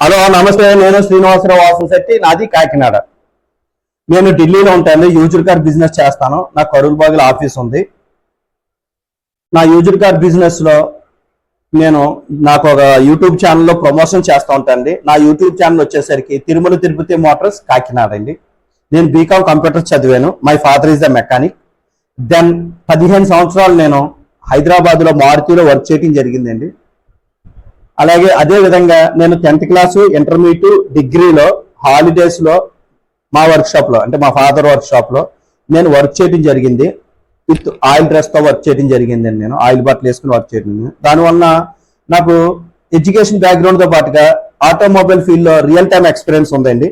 Hello నమస్తే నేను శ్రీనివాసరావు వాసంశెట్టి నాది కాకినాడ. నేను ఢిల్లీలో ఉంటాను యూజర్ కార్ బిజినెస్ చేస్తాను. నా కరూర్ బాగుల ఆఫీస్ ఉంది. నా యూజర్ కార్ బిజినెస్లో నేను నాకు ఒక యూట్యూబ్ ఛానల్లో ప్రమోషన్ చేస్తూ ఉంటానండి. నా యూట్యూబ్ ఛానల్ వచ్చేసరికి తిరుమల తిరుపతి మోటార్స్ కాకినాడ అండి. నేను బీకామ్ కంప్యూటర్ చదివాను. My father is the mechanic then పదిహేను సంవత్సరాలు నేను హైదరాబాద్లో మారుతిలో వర్క్ చేయడం జరిగిందండి. అలాగే అదే విధంగా నేను టెన్త్ క్లాసు ఇంటర్మీడియట్ డిగ్రీలో హాలిడేస్లో మా వర్క్ అంటే మా ఫాదర్ వర్క్ షాప్లో నేను వర్క్ చేయడం జరిగింది. విత్ ఆయిల్ డ్రెస్తో వర్క్ చేయడం జరిగిందండి నేను. ఆయిల్ బట్టలు వేసుకుని వర్క్ చేయడం దానివల్ల నాకు ఎడ్యుకేషన్ బ్యాక్గ్రౌండ్తో పాటుగా ఆటోమొబైల్ ఫీల్డ్లో రియల్ టైం ఎక్స్పీరియన్స్ ఉందండి.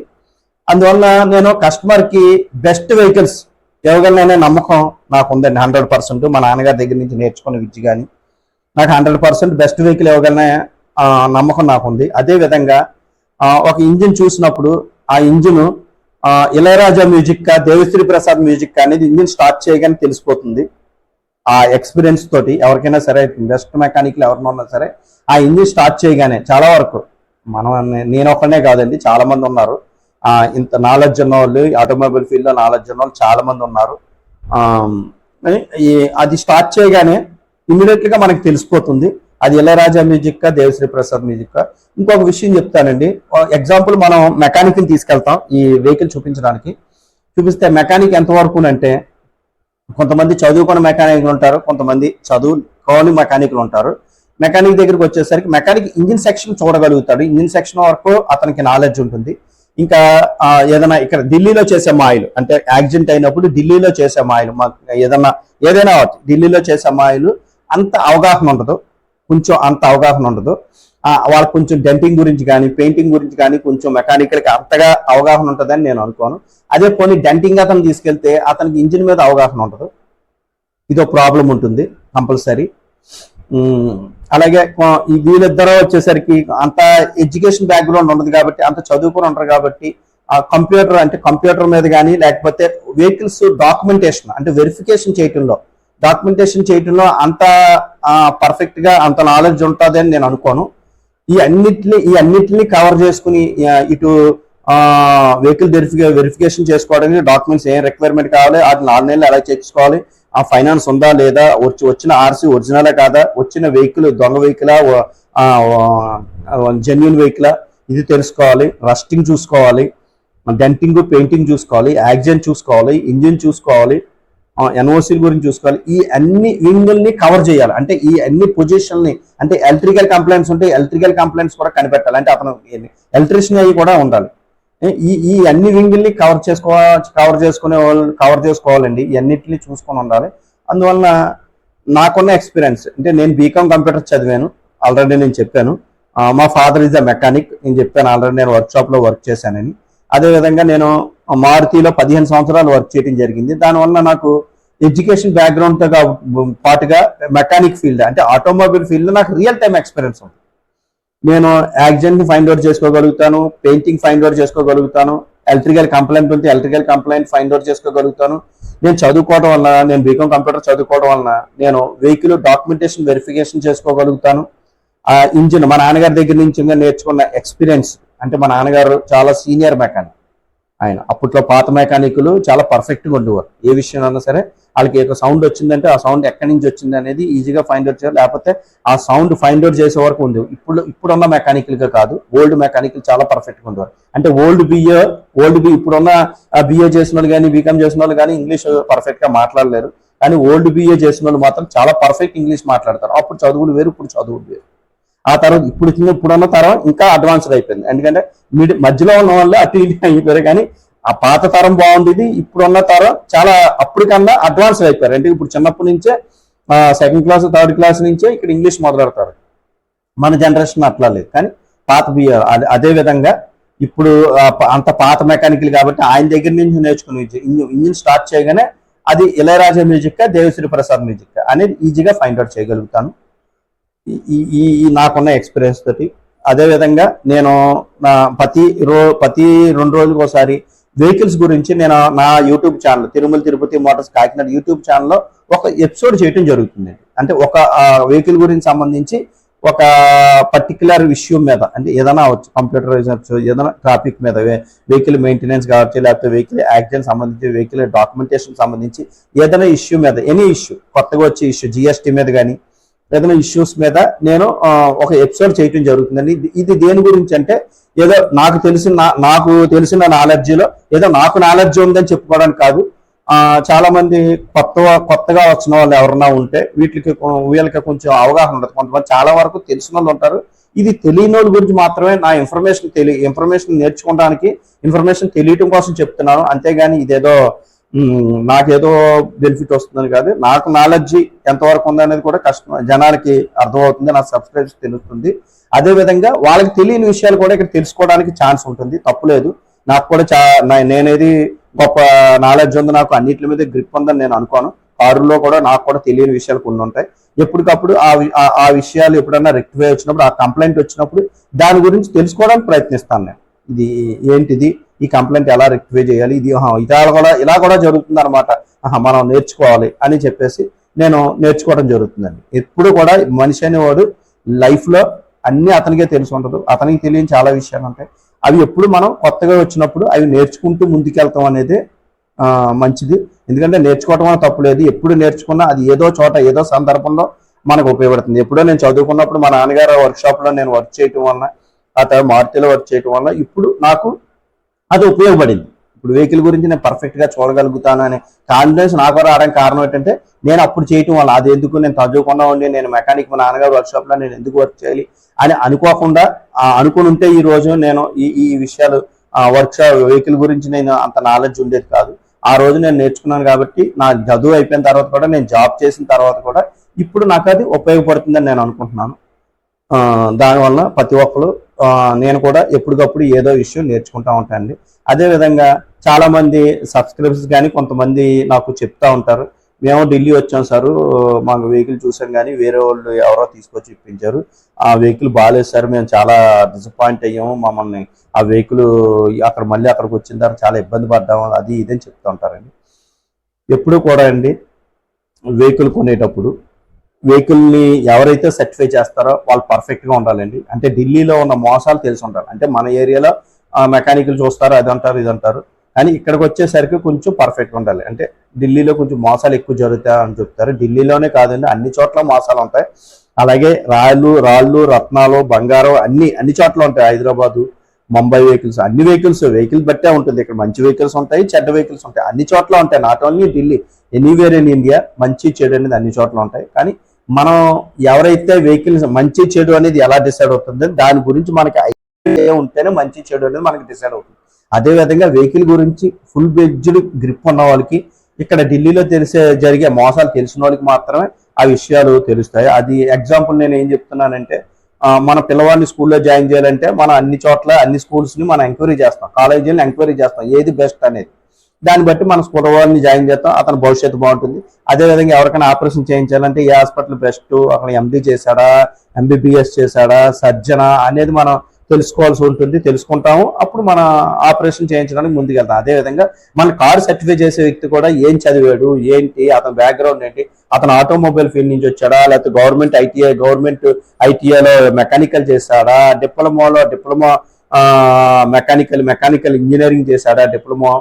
అందువల్ల నేను కస్టమర్కి బెస్ట్ వెహికల్స్ ఇవ్వగలననే నమ్మకం నాకు ఉందండి హండ్రెడ్ పర్సెంట్ మా నాన్నగారి దగ్గర నుంచి నేర్చుకున్న విద్య కానీ నాకు హండ్రెడ్ పర్సెంట్ బెస్ట్ వెహికల్ ఇవ్వగలనే నమ్మకం నాకు ఉంది అదే విధంగా ఒక ఇంజిన్ చూసినప్పుడు ఆ ఇంజిన్ ఇళయరాజా మ్యూజిక్ కా దేవిశ్రీ ప్రసాద్ మ్యూజిక్ కా అనేది ఇంజిన్ స్టార్ట్ చేయగానే తెలిసిపోతుంది. ఆ ఎక్స్పీరియన్స్ తోటి ఎవరికైనా సరే బెస్ట్ మెకానిక్లు ఎవరైనా ఉన్నా సరే ఆ ఇంజిన్ స్టార్ట్ చేయగానే చాలా వరకు మనం నేను ఒకనే కాదండి చాలా మంది ఉన్నారు. ఇంత నాలెడ్జ్ ఉన్న వాళ్ళు ఆటోమొబైల్ ఫీల్డ్లో నాలెడ్జ్ ఉన్న వాళ్ళు చాలా మంది ఉన్నారు. అది స్టార్ట్ చేయగానే ఇమ్మీడియట్గా మనకు తెలిసిపోతుంది. అది ఇళయరాజా మ్యూజిక్ దేవశ్రీ ప్రసాద్ మ్యూజిక్ ఇంకొక విషయం చెప్తానండి. ఎగ్జాంపుల్ మనం మెకానిక్ని తీసుకెళ్తాం ఈ వెహికల్ చూపించడానికి. చూపిస్తే మెకానిక్ ఎంతవరకు అంటే కొంతమంది చదువుకున్న మెకానిక్లు ఉంటారు కొంతమంది చదువుకోని మెకానిక్లు ఉంటారు. మెకానిక్ దగ్గరికి వచ్చేసరికి మెకానిక్ ఇంజిన్ సెక్షన్ చూడగలుగుతాడు. ఇంజిన్ సెక్షన్ వరకు అతనికి నాలెడ్జ్ ఉంటుంది. ఇంకా ఏదైనా ఇక్కడ ఢిల్లీలో చేసే మాయిల్ అంటే యాక్సిడెంట్ అయినప్పుడు ఢిల్లీలో చేసే మాయిల్ మాకు ఏదైనా ఏదైనా ఢిల్లీలో చేసే మాయిలు అంత అవగాహన ఉండదు. కొంచెం అంత అవగాహన ఉండదు. వాళ్ళు వాళ్ళకి కొంచెం డెంటింగ్ గురించి కానీ పెయింటింగ్ గురించి కానీ కొంచెం మెకానికల్కి అంతగా అవగాహన ఉంటుందని నేను అనుకోను. అదే కొన్ని డెంటింగ్ అతను తీసుకెళ్తే అతనికి ఇంజిన్ మీద అవగాహన ఉండదు. ఇదో ప్రాబ్లం ఉంటుంది కంపల్సరీ అలాగే వీళ్ళిద్దరూ వచ్చేసరికి అంత ఎడ్యుకేషన్ బ్యాక్గ్రౌండ్ ఉండదు కాబట్టి అంత చదువుకుని ఉంటారు కాబట్టి ఆ కంప్యూటర్ అంటే కంప్యూటర్ మీద కానీ లేకపోతే వెహికల్స్ డాక్యుమెంటేషన్ అంటే వెరిఫికేషన్ చేయటంలో డాక్యుమెంటేషన్ చేయటంలో అంత పర్ఫెక్ట్గా అంత నాలెడ్జ్ ఉంటుంది అని నేను అనుకోను. ఈ అన్నిటిని ఈ అన్నిటిని కవర్ చేసుకుని ఇటు వెహికల్ వెరిఫికే వెరిఫికేషన్ చేసుకోవడానికి డాక్యుమెంట్స్ ఏం రిక్వైర్మెంట్ కావాలి అది ఆన్లైన్ నెలలు ఎలా చేసుకోవాలి ఆ ఫైనాన్స్ ఉందా లేదా వచ్చి వచ్చిన ఆర్సీ ఒరిజినలే కాదా వచ్చిన వెహికల్ దొంగ వెహికలా జెన్యున్ వెహికలా ఇది తెలుసుకోవాలి రస్టింగ్ చూసుకోవాలి డెంటింగ్ పెయింటింగ్ చూసుకోవాలి యాక్సిడెంట్ చూసుకోవాలి ఇంజిన్ చూసుకోవాలి ఎన్ఓసీల గురించి చూసుకోవాలి. ఈ అన్ని వింగుల్ని కవర్ చేయాలి. అంటే ఈ అన్ని పొజిషన్ని అంటే ఎలక్ట్రికల్ కంప్లైంట్స్ ఉంటే ఎలక్ట్రికల్ కంప్లైంట్స్ కూడా కనిపెట్టాలి. అంటే అతను ఎలక్ట్రిషియన్ అవి కూడా ఉండాలి. ఈ ఈ అన్ని వింగుల్ని కవర్ చేసుకో కవర్ చేసుకునే వాళ్ళు కవర్ చేసుకోవాలండి. ఇవన్నిటిని చూసుకొని ఉండాలి. అందువల్ల నాకున్న ఎక్స్పీరియన్స్ అంటే నేను బీకామ్ కంప్యూటర్ చదివాను. ఆల్రెడీ నేను చెప్పాను. మా ఫాదర్ ఇస్ అ మెకానిక్ నేను చెప్పాను ఆల్రెడీ నేను వర్క్ వర్క్ చేశానని. అదేవిధంగా నేను మారుతిలో పదిహేను సంవత్సరాలు వర్క్ చేయడం జరిగింది. దానివల్ల నాకు ఎడ్యుకేషన్ బ్యాక్గ్రౌండ్తో పాటుగా మెకానిక్ ఫీల్డ్ అంటే ఆటోమొబైల్ ఫీల్డ్ నాకు రియల్ టైం ఎక్స్పీరియన్స్ ఉంది. నేను యాక్సిడెంట్ని ఫైండ్ అవుట్ చేసుకోగలుగుతాను పెయింటింగ్ ఫైండ్ అవుట్ చేసుకోగలుగుతాను ఎలక్ట్రికల్ కంప్లైంట్ ఉంటే ఎలక్ట్రికల్ కంప్లైంట్ ఫైండ్ అవుట్ చేసుకోగలుగుతాను. నేను చదువుకోవడం వలన నేను బీకామ్ కంప్యూటర్ చదువుకోవడం వలన నేను వెహికల్ డాక్యుమెంటేషన్ వెరిఫికేషన్ చేసుకోగలుగుతాను. ఆ ఇంజిన్ మా నాన్నగారి దగ్గర నుంచి నేర్చుకున్న ఎక్స్పీరియన్స్ అంటే మా నాన్నగారు చాలా సీనియర్ మెకానిక్. ఆయన అప్పట్లో పాత మెకానిక్లు చాలా పర్ఫెక్ట్గా ఉండేవారు. ఏ విషయం అన్నా సరే వాళ్ళకి ఒక సౌండ్ వచ్చిందంటే ఆ సౌండ్ ఎక్కడి నుంచి వచ్చింది అనేది ఈజీగా ఫైండ్ అవుట్ చేయాలి. లేకపోతే ఆ సౌండ్ ఫైండ్ అవుట్ చేసే వరకు ఉంది. ఇప్పుడు ఇప్పుడున్న మెకానికల్గా కాదు ఓల్డ్ మెకానికల్ చాలా పర్ఫెక్ట్గా ఉండేవారు. అంటే ఓల్డ్ బిఏ ఓల్డ్ బి ఇప్పుడున్న బిఏ చేసిన వాళ్ళు కానీ బీకామ్ చేసిన వాళ్ళు కానీ ఇంగ్లీష్ పర్ఫెక్ట్గా మాట్లాడలేరు. కానీ ఓల్డ్ బిఏ చేసిన వాళ్ళు మాత్రం చాలా పర్ఫెక్ట్ ఇంగ్లీష్ మాట్లాడతారు. అప్పుడు చదువులు వేరు ఇప్పుడు చదువులు వేరు. ఆ తర్వాత ఇప్పుడు ఇప్పుడున్న తరం ఇంకా అడ్వాన్స్డ్ అయిపోయింది. ఎందుకంటే మిడి మధ్యలో ఉన్న వాళ్ళు అటు ఇటు అయిపోయారు కానీ ఆ పాత తరం బాగుండేది ఇప్పుడున్న తరం చాలా అప్పటికన్నా అడ్వాన్స్డ్ అయిపోయారు. అంటే ఇప్పుడు చిన్నప్పటి నుంచే సెకండ్ క్లాస్ థర్డ్ క్లాస్ నుంచే ఇక్కడ ఇంగ్లీష్ మొదలెడతారు. మన జనరేషన్ అట్లా లేదు. కానీ పాత బియ్య అదే- అదే విధంగా ఇప్పుడు అంత పాత మెకానికల్ కాబట్టి ఆయన దగ్గర నుంచి నేర్చుకుని ఇంజిన్ స్టార్ట్ చేయగానే అది ఇళయరాజా మ్యూజిక్ దేవశ్రీ ప్రసాద్ మ్యూజిక్ అనేది ఈజీగా ఫైండ్ అవుట్ చేయగలుగుతాను. ఈ- ఈ ఈ- నాకున్న ఎక్స్పీరియన్స్ తోటి. అదేవిధంగా నేను నా ప్రతి రో ప్రతి రెండు రోజులకు ఒకసారి వెహికల్స్ గురించి నేను నా YouTube channel Tirumala Tirupati motors Kakinada YouTube ఛానల్లో ఒక ఎపిసోడ్ చేయటం జరుగుతుంది. అంటే ఒక వెహికల్ గురించి సంబంధించి ఒక పర్టికులర్ విషయం మీద అంటే ఏదైనా అవ్వచ్చు కంప్యూటర్ ఏదైనా ట్రాఫిక్ మీద వెహికల్ మెయింటెనెన్స్ కావచ్చు లేకపోతే వెహికల్ యాక్సిడెంట్ సంబంధించి వెహికల్ డాక్యుమెంటేషన్ సంబంధించి ఏదైనా ఇష్యూ మీద ఎనీ ఇష్యూ కొత్తగా వచ్చే ఇష్యూ జిఎస్టీ మీద కానీ ఏదైనా ఇష్యూస్ మీద నేను ఒక ఎపిసోడ్ చేయటం జరుగుతుందండి. ఇది- దేని గురించి అంటే ఏదో నాకు తెలిసిన నాకు తెలిసిన నాలెడ్జీలో ఏదో నాకు నాలెడ్జ్ ఉందని చెప్పుకోవడానికి కాదు. చాలా మంది కొత్త కొత్తగా వచ్చిన వాళ్ళు ఎవరన్నా ఉంటే వీటికి వీళ్ళకి కొంచెం అవగాహన ఉండదు కొంతమంది చాలా వరకు తెలిసిన వాళ్ళు ఉంటారు. ఇది తెలియని వాళ్ళ గురించి మాత్రమే నా ఇన్ఫర్మేషన్ తెలియ ఇన్ఫర్మేషన్ నేర్చుకోవడానికి ఇన్ఫర్మేషన్ తెలియటం కోసం చెప్తున్నాను. అంతేగాని ఇదేదో నాకేదో బెనిఫిట్ వస్తుందని కాదు. నాకు నాలెడ్జ్ ఎంతవరకు ఉందనేది కూడా కష్టం. జనాలకి అర్థమవుతుంది నా సబ్స్క్రైబ్స్ తెలుస్తుంది. అదే విధంగా వాళ్ళకి తెలియని విషయాలు కూడా ఇక్కడ తెలుసుకోవడానికి ఛాన్స్ ఉంటుంది. తప్పులేదు నాకు కూడా చా నా- నేనేది గొప్ప నాలెడ్జ్ ఉంది. నాకు అన్నిటి మీద గ్రిప్ ఉందని నేను అనుకోను. కారులో కూడా నాకు కూడా తెలియని విషయాలు కొన్ని ఉంటాయి. ఎప్పటికప్పుడు ఆ వి- ఆ- ఆ విషయాలు ఎప్పుడన్నా రెక్టిఫై వచ్చినప్పుడు ఆ కంప్లైంట్ వచ్చినప్పుడు దాని గురించి తెలుసుకోవడానికి ప్రయత్నిస్తాను నేను. ఇది ఏంటిది? ఈ కంప్లైంట్ ఎలా రెక్టిఫై చేయాలి? ఇది ఇలా కూడా ఇలా కూడా జరుగుతుంది అనమాట మనం నేర్చుకోవాలి అని చెప్పేసి నేను నేర్చుకోవడం జరుగుతుందండి. ఎప్పుడు కూడా మనిషి అనేవాడు లైఫ్లో అన్నీ అతనికే తెలిసి ఉండదు అతనికి తెలియని చాలా విషయాలు ఉంటాయి. అవి ఎప్పుడు మనం కొత్తగా వచ్చినప్పుడు అవి నేర్చుకుంటూ ముందుకెళ్తాం అనేది మంచిది. ఎందుకంటే నేర్చుకోవటం వల్ల తప్పులేదు ఎప్పుడు నేర్చుకున్నా అది ఏదో చోట ఏదో సందర్భంలో మనకు ఉపయోగపడుతుంది. ఎప్పుడో నేను చదువుకున్నప్పుడు మా నాన్నగారు వర్క్షాప్లో నేను వర్క్ చేయటం వలన ఆ తర్వాత మారుతిలో వర్క్ చేయటం వల్ల ఇప్పుడు నాకు అది ఉపయోగపడింది. ఇప్పుడు వెహికల్ గురించి నేను పర్ఫెక్ట్గా చూడగలుగుతాను అనే కాన్ఫిడెన్స్ నాకు రావడానికి కారణం ఏంటంటే నేను అప్పుడు చేయటం వల్ల అది ఎందుకు నేను చదువుకుండా ఉండి నేను మెకానిక్ మా నాన్నగారు వర్క్షాప్లో నేను ఎందుకు వర్క్ చేయాలి అని అనుకోకుండా అనుకుని ఉంటే ఈ రోజు నేను ఈ ఈ విషయాలు వర్క్ షాప్ వెహికల్ గురించి నేను అంత నాలెడ్జ్ ఉండేది కాదు. ఆ రోజు నేను నేర్చుకున్నాను కాబట్టి నా చదువు అయిపోయిన తర్వాత కూడా నేను జాబ్ చేసిన తర్వాత కూడా ఇప్పుడు నాకు అది ఉపయోగపడుతుందని నేను అనుకుంటున్నాను. దానివల్ల ప్రతి ఒక్కరు నేను కూడా ఎప్పటికప్పుడు ఏదో విషయం నేర్చుకుంటా ఉంటానండి. అదే విధంగా సబ్స్క్రైబర్స్ కానీ కొంతమంది నాకు చెప్తా ఉంటారు. మేము ఢిల్లీ వచ్చాం సార్ మాకు వెహికల్ చూసాం కానీ వేరే వాళ్ళు ఎవరో తీసుకొచ్చి ఇప్పించారు. ఆ వెహికల్ బాగాలేదు సార్ మేము చాలా డిసప్పాయింట్ అయ్యాము. మమ్మల్ని ఆ వెహికల్ అక్కడ మళ్ళీ అక్కడికి వచ్చిన తర్వాత చాలా ఇబ్బంది పడ్డాము అది ఇదని చెప్తూ ఉంటారండి. ఎప్పుడు కూడా అండి వెహికల్ కొనేటప్పుడు వెహికల్ని ఎవరైతే సర్టిఫై చేస్తారో వాళ్ళు పర్ఫెక్ట్గా ఉండాలండి. అంటే ఢిల్లీలో ఉన్న మోసాలు తెలిసి ఉండాలి. అంటే మన ఏరియాలో మెకానికల్ చూస్తారు అది అంటారు ఇది అంటారు. కానీ ఇక్కడికి వచ్చేసరికి కొంచెం పర్ఫెక్ట్గా ఉండాలి. అంటే ఢిల్లీలో కొంచెం మోసాలు ఎక్కువ జరుగుతాయి అని చెప్తారు. ఢిల్లీలోనే కాదండి అన్ని చోట్ల మోసాలు ఉంటాయి. అలాగే రాళ్ళు రాళ్ళు రత్నాలు బంగారం అన్ని అన్ని చోట్ల ఉంటాయి. హైదరాబాదు ముంబై వెహికల్స్ అన్ని వెహికల్స్ వెహికల్ బట్టే ఉంటుంది. ఇక్కడ మంచి వెహికల్స్ ఉంటాయి చెడ్డ వెహికల్స్ ఉంటాయి. అన్ని చోట్ల ఉంటాయి. Not only Delhi anywhere in India మంచి చెడు అనేది అన్ని చోట్ల ఉంటాయి. కానీ మనం ఎవరైతే వెహికల్స్ మంచి చెడు అనేది ఎలా డిసైడ్ అవుతుంది దాని గురించి మనకి ఐడియా ఉంటేనే మంచి చెడు అనేది మనకి డిసైడ్ అవుతుంది. అదే విధంగా వెహికల్ గురించి ఫుల్ బెడ్జ్డ్ గ్రిప్ ఉన్న వాళ్ళకి ఇక్కడ ఢిల్లీలో తెలిసే జరిగే మోసాలు తెలిసిన వాళ్ళకి మాత్రమే ఆ విషయాలు తెలుస్తాయి. అది ఎగ్జాంపుల్ నేను ఏం చెప్తున్నానంటే మన పిల్లవాడిని స్కూల్లో జాయిన్ చేయాలంటే మనం అన్ని చోట్ల అన్ని స్కూల్స్ని మనం ఎంక్వైరీ చేస్తాం. కాలేజీలను ఎంక్వైరీ చేస్తాం. ఏది బెస్ట్ అనేది. దాన్ని బట్టి మన స్కూల్ వాళ్ళని జాయిన్ చేస్తాం అతని భవిష్యత్తు బాగుంటుంది. అదే విధంగా ఎవరికైనా ఆపరేషన్ చేయించాలంటే ఏ హాస్పిటల్ బెస్ట్ అక్కడ ఎండి చేశాడా ఎంబీబీఎస్ చేశాడా సర్జనా అనేది మనం తెలుసుకోవాల్సి ఉంటుంది తెలుసుకుంటాము. అప్పుడు మన ఆపరేషన్ చేయించడానికి ముందుకెళ్తాం. అదే విధంగా మన కార్ సర్టిఫై చేసే వ్యక్తి కూడా ఏం చదివాడు ఏంటి అతని బ్యాక్గ్రౌండ్ ఏంటి అతను ఆటోమొబైల్ ఫీల్డ్ నుంచి వచ్చాడా లేకపోతే గవర్నమెంట్ ఐటీఐ గవర్నమెంట్ ఐటీఐలో మెకానికల్ చేశాడా డిప్లొమాలో డిప్లొమా మెకానికల్ మెకానికల్ ఇంజనీరింగ్ చేశాడా డిప్లొమా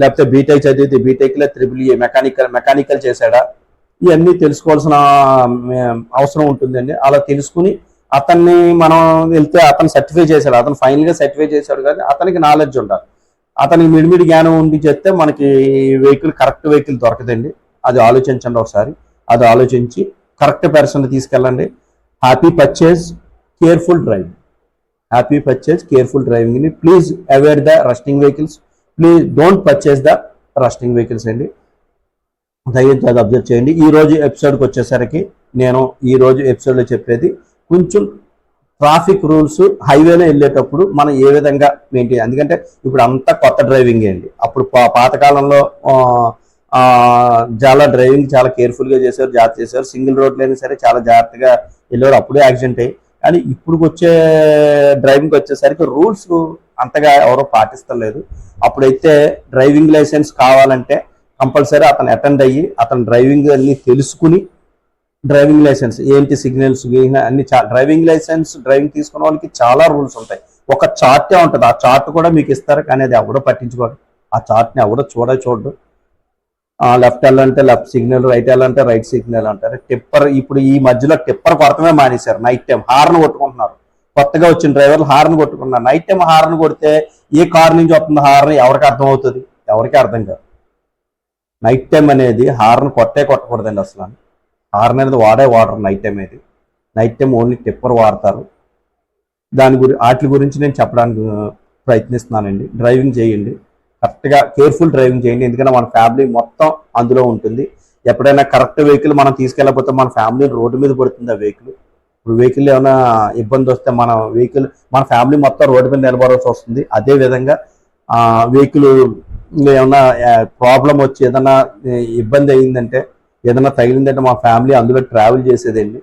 లేకపోతే బీటెక్ చదివితే బీటెక్లో త్రిబుల్ ఏ మెకానికల్ మెకానికల్ చేశాడా? ఇవన్నీ తెలుసుకోవాల్సిన అవసరం ఉంటుందండి. అలా తెలుసుకుని అతన్ని మనం వెళ్తే అతను సర్టిఫై చేశాడు. అతను ఫైనల్గా సర్టిఫై చేశాడు కానీ అతనికి నాలెడ్జ్ ఉండాలి. అతనికి మిడిమిడి జ్ఞానం ఉండి చెప్తే మనకి వెహికల్ కరెక్ట్ వెహికల్ దొరకదండి. అది ఆలోచించండి ఒకసారి. అది ఆలోచించి కరెక్ట్ పర్సన్ తీసుకెళ్ళండి. Happy purchase careful driving happy purchase careful డ్రైవింగ్ని please aware the rusting vehicles please don't purchase the rusting vehicles అండి. దయచేసి అది అబ్జర్వ్ చేయండి. ఈ రోజు ఎపిసోడ్కి వచ్చేసరికి నేను ఈ రోజు ఎపిసోడ్లో చెప్పేది కొంచెం ట్రాఫిక్ రూల్స్ హైవేలో వెళ్ళేటప్పుడు మనం ఏ విధంగా మెయింటైన్ ఎందుకంటే ఇప్పుడు అంతా కొత్త డ్రైవింగ్ అండి. అప్పుడు పా- పాతకాలంలో చాలా డ్రైవింగ్ చాలా కేర్ఫుల్గా చేశారు జాగ్రత్త చేశారు సింగిల్ రోడ్లైనా అయినా సరే చాలా జాగ్రత్తగా వెళ్ళేవారు. అప్పుడే యాక్సిడెంట్ అయ్యి. కానీ ఇప్పుడు వచ్చే డ్రైవింగ్కి వచ్చేసరికి రూల్స్ అంతగా ఎవరో పాటిస్తలేదు. అప్పుడైతే డ్రైవింగ్ లైసెన్స్ కావాలంటే కంపల్సరీ అతను అటెండ్ అయ్యి అతను డ్రైవింగ్ అన్ని తెలుసుకుని డ్రైవింగ్ లైసెన్స్ ఏంటి సిగ్నల్స్ అన్ని డ్రైవింగ్ లైసెన్స్ డ్రైవింగ్ తీసుకున్న వాళ్ళకి చాలా రూల్స్ ఉంటాయి. ఒక చార్టే ఉంటుంది. ఆ చార్ట్ కూడా మీకు ఇస్తారు కానీ అది ఎవడో పట్టించుకోడు ఆ చార్ట్ని ఎవడో చూడ చూడడు లెఫ్ట్ వెళ్ళాలంటే లెఫ్ట్ సిగ్నల్ రైట్ వెళ్ళాలంటే రైట్ సిగ్నల్ అంటారు. టిప్పర్ ఇప్పుడు ఈ మధ్యలో టిప్పర్ కొరతమే మానేశారు. నైట్ టైం హార్న్ కొట్టుకుంటున్నారు. కొత్తగా వచ్చిన డ్రైవర్లు హార్న్ కొట్టుకున్నారు. నైట్ టైం హార్న్ కొడితే ఏ కార్ నుంచి వస్తుంది హార్న్ ఎవరికి అర్థం అవుతుంది ఎవరికి అర్థం కాదు. నైట్ టైం అనేది హార్న్ కొట్టే కొట్టకూడదండి అసలు. హార్న్ అనేది వాడే వాడరు నైట్ టైం అనేది. నైట్ టైం ఓన్లీ టిప్పర్ వాడతారు. దాని గురి వాటి గురించి నేను చెప్పడానికి ప్రయత్నిస్తున్నానండి. డ్రైవింగ్ చేయండి. కరెక్ట్గా కేర్ఫుల్ డ్రైవింగ్ చేయండి. ఎందుకంటే మన ఫ్యామిలీ మొత్తం అందులో ఉంటుంది. ఎప్పుడైనా కరెక్ట్ వెహికల్ మనం తీసుకెళ్ళకపోతే మన ఫ్యామిలీ రోడ్డు మీద పడుతుంది ఆ వెహికల్. ఇప్పుడు వెహికల్ ఏమైనా ఇబ్బంది వస్తే మన వెహికల్ మన ఫ్యామిలీ మొత్తం రోడ్డు మీద నిలబడాల్సి వస్తుంది. అదే విధంగా వెహికల్ ఏమైనా ప్రాబ్లం వచ్చి ఏదైనా ఇబ్బంది అయిందంటే ఏదైనా తగిలిందంటే మా ఫ్యామిలీ అందులో ట్రావెల్ చేసేదండి.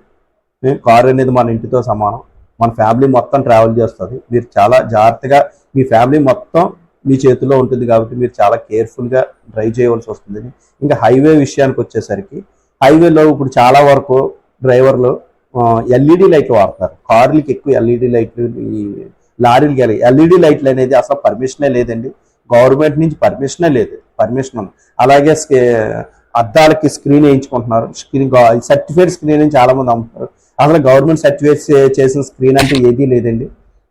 కారు అనేది మన ఇంటితో సమానం. మన ఫ్యామిలీ మొత్తం ట్రావెల్ చేస్తుంది. మీరు చాలా జాగ్రత్తగా మీ ఫ్యామిలీ మొత్తం మీ చేతిలో ఉంటుంది కాబట్టి మీరు చాలా కేర్ఫుల్గా డ్రైవ్ చేయవలసి వస్తుంది ఇంకా హైవే విషయానికి వచ్చేసరికి హైవేలో ఇప్పుడు చాలా వరకు డ్రైవర్లు ఎల్ఈడి లైట్లు వాడతారు. కార్లకి ఎక్కువ ఎల్ఈడి లైట్లు లారీలు లారీలకి ఎల్ఈడి లైట్లు అనేది అసలు పర్మిషనే లేదండి. గవర్నమెంట్ నుంచి పర్మిషనే లేదు. పర్మిషన్ ఉంది. అలాగే స్కే- అద్దాలకి స్క్రీన్ వేయించుకుంటున్నారు. స్క్రీన్ సర్టిఫైడ్ స్క్రీన్ అని చాలా మంది అమ్ముతారు. అసలు గవర్నమెంట్ సర్టిఫైడ్ చేసిన స్క్రీన్ అంటే ఏదీ లేదండి.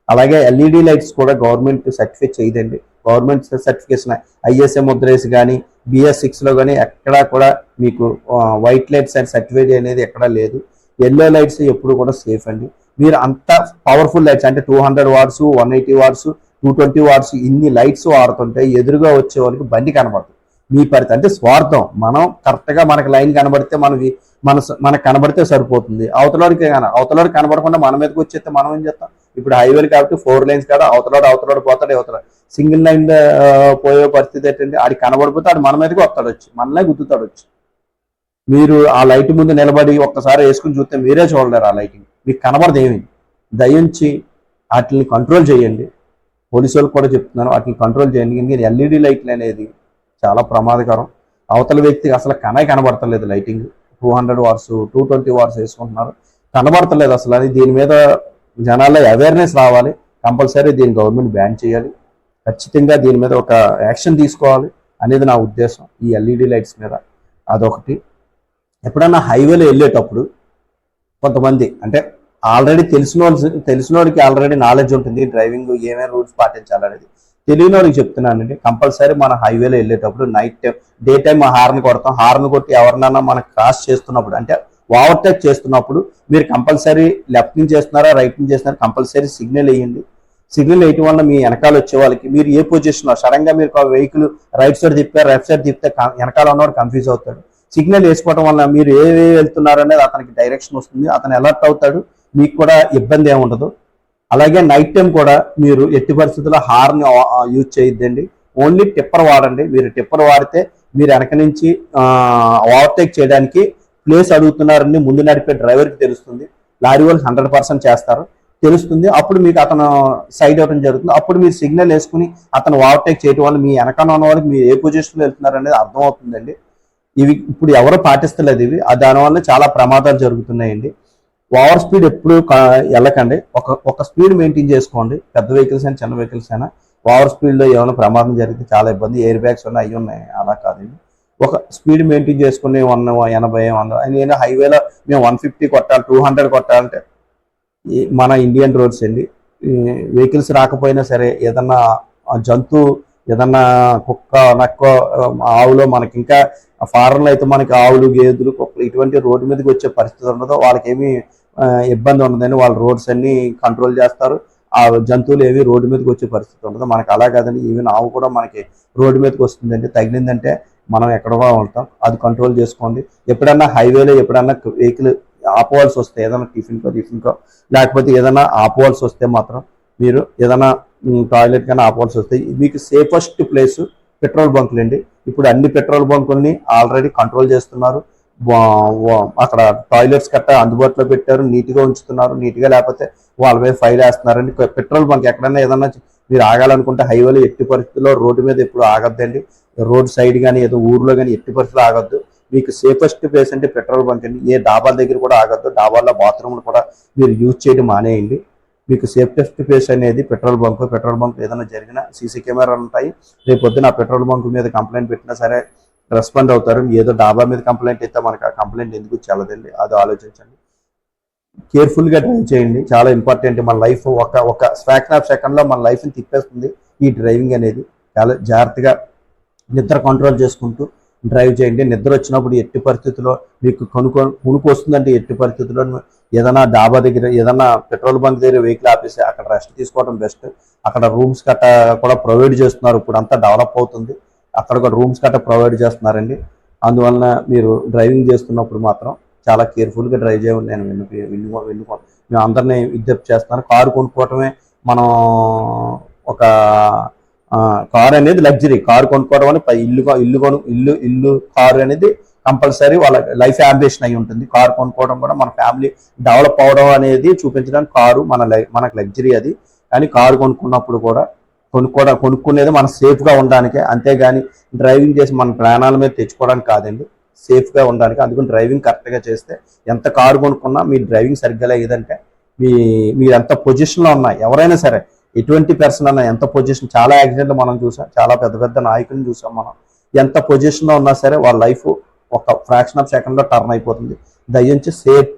అలాగే ఎల్ఈడి లైట్స్ కూడా గవర్నమెంట్ సర్టిఫై చేయదండి. గవర్నమెంట్ సర్టిఫికేషన్ ఐఎస్ఏ ముద్రేసి కానీ బిఎస్ సిక్స్లో కానీ ఎక్కడా కూడా మీకు వైట్ లైట్స్ అండ్ సర్టిఫైడ్ అనేది ఎక్కడా లేదు. ఎల్లో లైట్స్ ఎప్పుడు కూడా సేఫ్ అండి. మీరు అంత పవర్ఫుల్ లైట్స్ అంటే two hundred watts one eighty watts two twenty watts ఇన్ని లైట్స్ వాడుతుంటే ఎదురుగా వచ్చే వాళ్ళకి బండి కనబడుతుంది మీ పరిస్థితి అంటే స్వార్థం. మనం కరెక్ట్గా మనకి లైన్ కనబడితే మనకి మన మనకు కనబడితే సరిపోతుంది. అవతలడికి అవతలడికి కనబడకుండా మన మీదకి వచ్చేస్తే మనం ఏం చేస్తాం? ఇప్పుడు హైవేలు కాబట్టి ఫోర్ లైన్స్ కాడ అవతలాడు అవతలాడు పోతాడు అవతల సింగిల్ లైన్ పోయే పరిస్థితి ఏంటంటే ఆడి కనబడిపోతే ఆడు మన మీదకి వస్తాడు వచ్చి మనలే గుద్దుతాడు వచ్చి మీరు ఆ లైట్ ముందు నిలబడి ఒక్కసారి వేసుకుని చూస్తే మీరే చూడలేరు ఆ లైటింగ్. మీకు కనబడదు ఏమి. దయించి వాటిని కంట్రోల్ చేయండి. పోలీసు వాళ్ళు కూడా చెప్తున్నాను వాటిని కంట్రోల్ చేయండి. ఎందుకంటే ఎల్ఈడి లైట్లు అనేది చాలా ప్రమాదకరం. అవతల వ్యక్తికి అసలు కనే కనబడతలేదు lighting. Two hundred watts two twenty watts వేసుకుంటున్నారు. కనబడతలేదు అసలు అది దీని మీద జనాల్లో అవేర్నెస్ రావాలి. కంపల్సరీ దీన్ని గవర్నమెంట్ బ్యాన్ చేయాలి. ఖచ్చితంగా దీని మీద ఒక యాక్షన్ తీసుకోవాలి అనేది నా ఉద్దేశం. ఈ ఎల్ఈడి లైట్స్ మీద అదొకటి. ఎప్పుడన్నా హైవేలో వెళ్ళేటప్పుడు కొంతమంది అంటే ఆల్రెడీ తెలిసిన వాళ్ళు తెలిసిన వాడికి ఆల్రెడీ నాలెడ్జ్ ఉంటుంది డ్రైవింగ్ ఏమేమి రూల్స్ పాటించాలనేది. తెలియని వాళ్ళకి చెప్తున్నానండి కంపల్సరీ మన హైవేలో వెళ్ళేటప్పుడు night time day time horn కొడతాం. హార్న్ కొట్టి ఎవరినైనా మనం క్రాస్ చేస్తున్నప్పుడు అంటే ఓవర్టేక్ చేస్తున్నప్పుడు మీరు కంపల్సరీ లెఫ్ట్ నుంచి చేస్తున్నారా రైట్ నుంచి చేస్తున్నారా కంపల్సరీ సిగ్నల్ వేయండి. సిగ్నల్ వేయటం వల్ల మీ వెనకాల వచ్చే వాళ్ళకి మీరు ఏ పొజిషన్లో సడన్గా మీరు వెహికల్ రైట్ సైడ్ తిప్పారు లెఫ్ట్ సైడ్ తిప్పితే వెనకాల ఉన్నవాడు కన్ఫ్యూజ్ అవుతాడు. సిగ్నల్ వేసుకోవడం వల్ల మీరు ఏ వెళ్తున్నారు అనేది అతనికి డైరెక్షన్ వస్తుంది. అతను అలర్ట్ అవుతాడు. మీకు కూడా ఇబ్బంది ఏముండదు అలాగే నైట్ టైం కూడా మీరు ఎట్టి పరిస్థితుల్లో హార్న్ యూజ్ చేయొద్దండి. ఓన్లీ టిప్పర్ వాడండి. మీరు టిప్పర్ వాడితే మీరు వెనక నుంచి ఓవర్టేక్ చేయడానికి ప్లేస్ అడుగుతున్నారని ముందు నడిపే డ్రైవర్కి తెలుస్తుంది. లారీ వాళ్ళు హండ్రెడ్ పర్సెంట్ చేస్తారు. తెలుస్తుంది. అప్పుడు మీకు అతను సైడ్ అవడం జరుగుతుంది. అప్పుడు మీరు సిగ్నల్ వేసుకుని అతను ఓవర్టేక్ చేయడం వల్ల మీ వెనకాల ఉన్న వాళ్ళకి మీరు ఏ పొజిషన్లో వెళ్తున్నారు అనేది అర్థం అవుతుందండి ఇవి ఇప్పుడు ఎవరు పాటిస్తలేదు ఇవి. ఆ దానివల్ల చాలా ప్రమాదాలు జరుగుతున్నాయండి. ఓవర్ స్పీడ్ ఎప్పుడు వెళ్ళకండి ఒక ఒక స్పీడ్ మెయింటైన్ చేసుకోండి. పెద్ద వెహికల్స్ అయినా చిన్న వెహికల్స్ అయినా ఓవర్ స్పీడ్లో ఏమైనా ప్రమాదం జరిగితే చాలా ఇబ్బంది. ఎయిర్ బ్యాగ్స్ ఉన్నాయి అవి ఉన్నాయి. అలా కాదండి ఒక స్పీడ్ మెయింటైన్ చేసుకుని వన్ ఎనభై వంద నేను హైవేలో మేము వన్ ఫిఫ్టీ కొట్టాలి టూ హండ్రెడ్ కొట్టాలంటే మన ఇండియన్ రోడ్స్ అండి. వెహికల్స్ రాకపోయినా సరే ఏదన్నా ఆ జంతువు ఏదన్నా కుక్క నక్క ఆవులో మనకి ఇంకా ఫారెన్లో అయితే మనకి ఆవులు గేదెలు కుక్కలు ఇటువంటి రోడ్డు మీదకి వచ్చే పరిస్థితి ఉండదు. వాళ్ళకేమి ఇబ్బంది ఉండదని వాళ్ళ రోడ్స్ అన్ని కంట్రోల్ చేస్తారు. ఆ జంతువులు ఏవి రోడ్డు మీదకి వచ్చే పరిస్థితి ఉండదు. మనకి అలా కాదండి. ఈవెన్ ఆవు కూడా మనకి రోడ్డు మీదకి వస్తుందండి. తగిలిందంటే మనం ఎక్కడో ఉంటాం. అది కంట్రోల్ చేసుకోండి. ఎప్పుడన్నా హైవేలో ఎప్పుడన్నా వెహికల్ ఆపవలసి వస్తే ఏదైనా టిఫిన్కో టిఫిన్కో లేకపోతే ఏదైనా ఆపవలసి వస్తే మాత్రం మీరు ఏదైనా టాయిలెట్ కానీ ఆపాల్సి వస్తాయి. మీకు సేఫెస్ట్ ప్లేస్ పెట్రోల్ బంకులు అండి. ఇప్పుడు అన్ని పెట్రోల్ బంకుల్ని ఆల్రెడీ కంట్రోల్ చేస్తున్నారు. అక్కడ టాయిలెట్స్ కట్ట అందుబాటులో పెట్టారు. నీట్గా ఉంచుతున్నారు. నీట్గా లేకపోతే వాళ్ళ మీద ఫైల్ వేస్తున్నారండి. పెట్రోల్ బంక్ ఎక్కడైనా ఏదన్నా మీరు ఆగాలనుకుంటే హైవేలో ఎట్టి పరిస్థితుల్లో రోడ్డు మీద ఎప్పుడు ఆగద్దండి. రోడ్ సైడ్ కానీ ఏదో ఊర్లో కానీ ఎట్టి పరిస్థితుల్లో ఆగద్దు. మీకు సేఫెస్ట్ ప్లేస్ అంటే పెట్రోల్ బంక్ అండి. ఏ డాబాల దగ్గర కూడా ఆగద్దు. డాబాల్లో బాత్రూమ్లు కూడా మీరు యూజ్ చేయడం మానేయండి. మీకు సేఫ్టీ ఫేస్ అనేది పెట్రోల్ బంక్ పెట్రోల్ బంక్ ఏదైనా జరిగినా సీసీ కెమెరాలు ఉంటాయి. రేపు పొద్దున ఆ పెట్రోల్ బంక్ మీద కంప్లైంట్ పెట్టినా సరే రెస్పాండ్ అవుతారు. ఏదో డాబా మీద కంప్లైంట్ అయితే మనకు ఆ కంప్లైంట్ ఎందుకు చెల్లదండి? అది ఆలోచించండి. కేర్ఫుల్గా డ్రైవ్ చేయండి. చాలా ఇంపార్టెంట్ మన లైఫ్ ఒక ఒక ఫ్రాక్షన్ ఆఫ్ సెకండ్లో మన లైఫ్ని తిప్పేస్తుంది ఈ డ్రైవింగ్ అనేది. చాలా జాగ్రత్తగా నిద్ర కంట్రోల్ చేసుకుంటూ డ్రైవ్ చేయండి. నిద్ర వచ్చినప్పుడు ఎట్టి పరిస్థితుల్లో మీకు కొనుక్కో కొనుక్కు వస్తుందంటే ఎట్టి పరిస్థితుల్లో ఏదైనా డాబా దగ్గర ఏదైనా పెట్రోల్ బంక్ దగ్గర వెహికల్ ఆపేసి అక్కడ రెస్ట్ తీసుకోవడం బెస్ట్. అక్కడ రూమ్స్ గట్ట కూడా ప్రొవైడ్ చేస్తున్నారు. ఇప్పుడు అంతా డెవలప్ అవుతుంది. అక్కడ కూడా రూమ్స్ గట్ట ప్రొవైడ్ చేస్తున్నారండి. అందువలన మీరు డ్రైవింగ్ చేస్తున్నప్పుడు మాత్రం చాలా కేర్ఫుల్గా డ్రైవ్ చేయమని నేను విన్ను విన్ను విన్నుకో మేము అందరినీ విజ్ఞప్తి చేస్తున్నాను. కారు కొనుక్కోవటమే మనం ఒక కార్ అనేది లగ్జరీ. కారు కొనుక్కోవడం అని పై- ఇల్లు ఇల్లు కొను ఇల్లు ఇల్లు కారు అనేది కంపల్సరీ వాళ్ళ లైఫ్ అంబిషన్ అయి ఉంటుంది. కార్ కొనుక్కోవడం కూడా మన ఫ్యామిలీ డెవలప్ అవడం అనేది చూపించడానికి కారు మన లై మనకు లగ్జరీ అది. కానీ కారు కొనుక్కున్నప్పుడు కూడా కొనుక్కోవడం కొనుక్కునేది మనం సేఫ్గా ఉండడానికే. అంతేగాని డ్రైవింగ్ చేసి మన ప్రాణాల మీద తెచ్చుకోవడానికి కాదండి. సేఫ్గా ఉండడానికి. అందుకని డ్రైవింగ్ కరెక్ట్గా చేస్తే ఎంత కారు కొనుక్కున్నా మీ డ్రైవింగ్ సరిగ్గా లేదంటే మీ మీరు ఎంత పొజిషన్లో ఉన్నా ఎవరైనా సరే ఎటువంటి పర్సన్ అన్నా ఎంత పొజిషన్ చాలా యాక్సిడెంట్లు మనం చూసాం చాలా పెద్ద పెద్ద నాయకులను చూసాం మనం. ఎంత పొజిషన్లో ఉన్నా సరే వాళ్ళ లైఫ్ ఒక ఫ్రాక్షన్ ఆఫ్ సెకండ్లో టర్న్ అయిపోతుంది. దయించి safe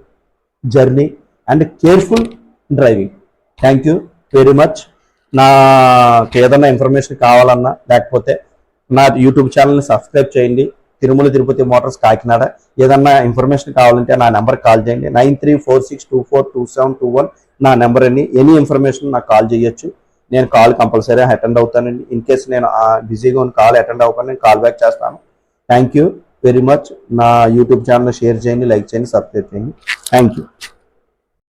journey and careful driving thank you very much నాకు ఏదన్నా ఇన్ఫర్మేషన్ కావాలన్నా లేకపోతే నా యూట్యూబ్ ఛానల్ని సబ్స్క్రైబ్ చేయండి. తిరుమల తిరుపతి మోటార్స్ కాకినాడ. ఏదన్నా ఇన్ఫర్మేషన్ కావాలంటే నా నెంబర్ కాల్ చేయండి. Nine three four six two four two seven two one నా నెంబర్ అండి. ఎనీ ఇన్ఫర్మేషన్ నాకు కాల్ చేయొచ్చు. నేను కాల్ కంపల్సరీ అటెండ్ అవుతానండి. ఇన్ కేస్ నేను బిజీగా ఉన్న కాల్ అటెండ్ అవ్వకుండా నేను కాల్ బ్యాక్ చేస్తాను. థ్యాంక్ యూ వెరీ మచ్ నా యూట్యూబ్ ఛానల్ షేర్ చేయండి లైక్ చేయండి సబ్స్క్రైబ్ చేయండి. Thank you